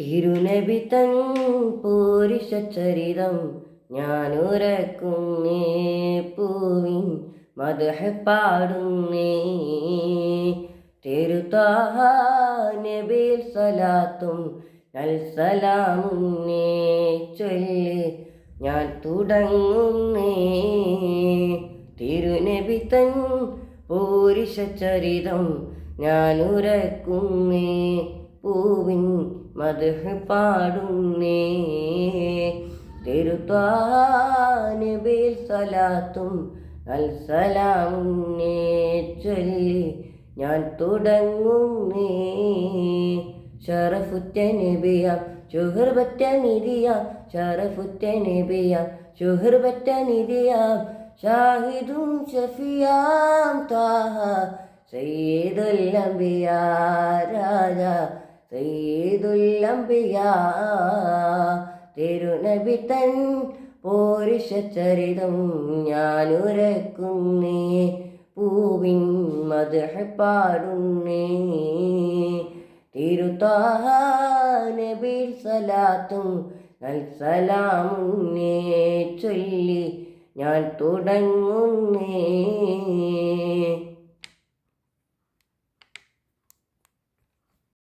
തിരുനബി തൻ പൂരിശചരിതം ഞാനുരക്കുന്നേ പൂവിൻ മധുഹ പാടുന്നേ. തിരുത്താഹ നബിൽ സലാത്തും നൽസലാമുന്നേ ചൊല്ലി ഞാൻ തുടങ്ങുന്നേ. തിരുനബി തൻ പൂരിശചരിതം ഞാനുരക്കുന്നേ. പൂവിൻ മധുഹ പാടുന്നേ തിരുത്താനബിൽ സലാത്തും അൽസലാമുന്നേ ചൊല്ലി ഞാൻ തുടങ്ങുന്നേ ഷറഫുറ്റ നബിയ ഷുഹർബറ്റ നിധിയ ഷറഫുറ്റ നബിയ ഷുഹർബറ്റ നിധിയ ഷാഹിദും ഷഫിയാം താഹ സയ്യിദുൽ നബിയ രാജ. അംബിയ തിരുനബി തൻ പോരിഷചരിതം ഞാനുരക്കുന്നേ പൂവിൻ മധുഹ പാടുന്നേ. തിരുത്താഹ നബിൽ സലാത്തും നൽസലാമുന്നേ ചൊല്ലി ഞാൻ തുടങ്ങുന്നേ.